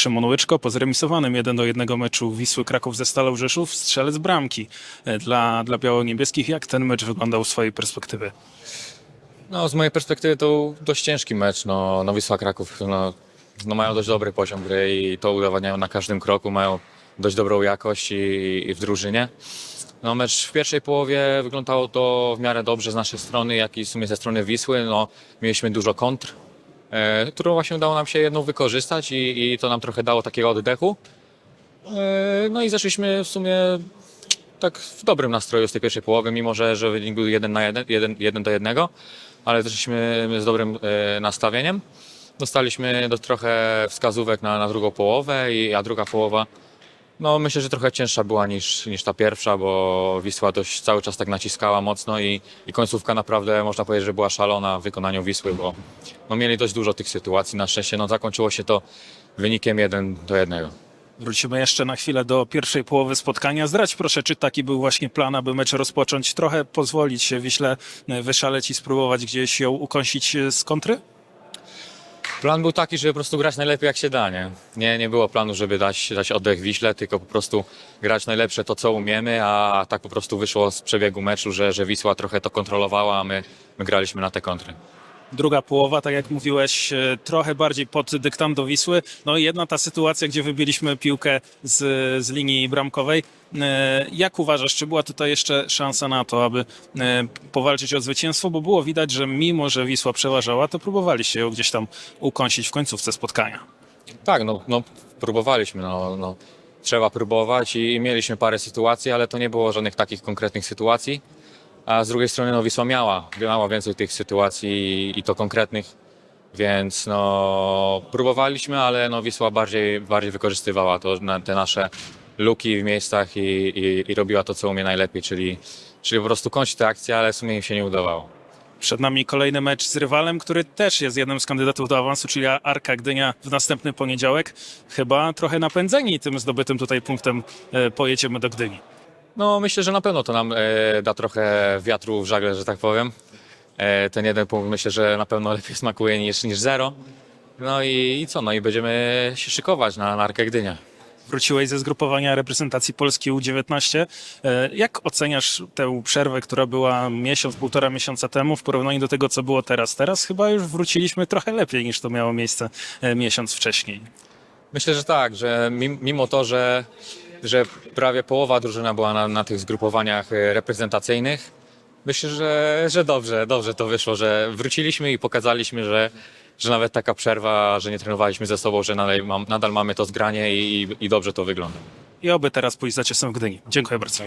Szymon Łyczko po zremisowanym 1 do 1 meczu Wisły Kraków ze Stalą Rzeszów strzelec bramki e, dla, dla biało-niebieskich. Jak ten mecz wyglądał z swojej perspektywy? No, z mojej perspektywy to był dość ciężki mecz. No, no Wisła Kraków no, no mają dość dobry poziom gry i to udowadniają na każdym kroku. Mają dość dobrą jakość i, i w drużynie. No, mecz w pierwszej połowie wyglądało to w miarę dobrze z naszej strony, jak i w sumie ze strony Wisły. No, mieliśmy dużo kontr, którą właśnie udało nam się jedną wykorzystać i, i to nam trochę dało takiego oddechu. E, no i zeszliśmy w sumie tak w dobrym nastroju z tej pierwszej połowy, mimo że, że wynik był 1 na 1, 1, 1 do 1, ale zeszliśmy z dobrym e, nastawieniem. Dostaliśmy do, trochę wskazówek na, na drugą połowę, i, a druga połowa no myślę, że trochę cięższa była niż, niż ta pierwsza, bo Wisła dość cały czas tak naciskała mocno i, i końcówka naprawdę można powiedzieć, że była szalona w wykonaniu Wisły, bo no, mieli dość dużo tych sytuacji. Na szczęście no, zakończyło się to wynikiem 1 do 1. Wrócimy jeszcze na chwilę do pierwszej połowy spotkania. Zdradź proszę, czy taki był właśnie plan, aby mecz rozpocząć, trochę pozwolić się Wiśle e, wyszaleć i spróbować gdzieś ją ukąsić e, z kontry? Plan był taki, żeby po prostu grać najlepiej jak się da, nie? Nie, nie było planu, żeby dać, dać oddech Wiśle, tylko po prostu grać najlepsze to, co umiemy, a tak po prostu wyszło z przebiegu meczu, że, że Wisła trochę to kontrolowała, a my, my graliśmy na te kontry. Druga połowa, tak jak mówiłeś, e, trochę bardziej pod dyktando Wisły. No i jedna ta sytuacja, gdzie wybiliśmy piłkę z, z linii bramkowej. E, Jak uważasz, czy była tutaj jeszcze szansa na to, aby e, powalczyć o zwycięstwo? Bo było widać, że mimo, że Wisła przeważała, to próbowaliście ją gdzieś tam ukąsić w końcówce spotkania. Tak, no, no próbowaliśmy, no, no. Trzeba próbować i, i mieliśmy parę sytuacji, ale to nie było żadnych takich konkretnych sytuacji. A z drugiej strony no, Wisła miała, miała więcej tych sytuacji i, to konkretnych, więc no, próbowaliśmy, ale no, Wisła bardziej, bardziej wykorzystywała to, na, te nasze luki w miejscach i, i, i robiła to, co umie najlepiej, czyli, czyli po prostu kończyć te akcje, ale w sumie im się nie udawało. Przed nami kolejny mecz z rywalem, który też jest jednym z kandydatów do awansu, czyli Arka Gdynia w następny poniedziałek. Chyba trochę napędzeni tym zdobytym tutaj punktem e, pojedziemy do Gdyni. No myślę, że na pewno to nam e, da trochę wiatru w żagle, że tak powiem. E, ten jeden punkt myślę, że na pewno lepiej smakuje niż, niż zero. No i, i co, no i będziemy się szykować na, na Arkę Gdynia. Wróciłeś ze zgrupowania reprezentacji Polski U19. E, Jak oceniasz tę przerwę, która była miesiąc, półtora miesiąca temu w porównaniu do tego, co było teraz? Teraz chyba już wróciliśmy trochę lepiej niż to miało miejsce e, miesiąc wcześniej. Myślę, że tak, że mim- mimo to, że, że prawie połowa drużyna była na, na tych zgrupowaniach e, reprezentacyjnych, myślę, że, że dobrze, dobrze to wyszło, że wróciliśmy i pokazaliśmy, że, że nawet taka przerwa, że nie trenowaliśmy ze sobą, że nadal, mam, nadal mamy to zgranie i, i, i dobrze to wygląda. I oby teraz pójść za ciosem w Gdyni. Dziękuję bardzo.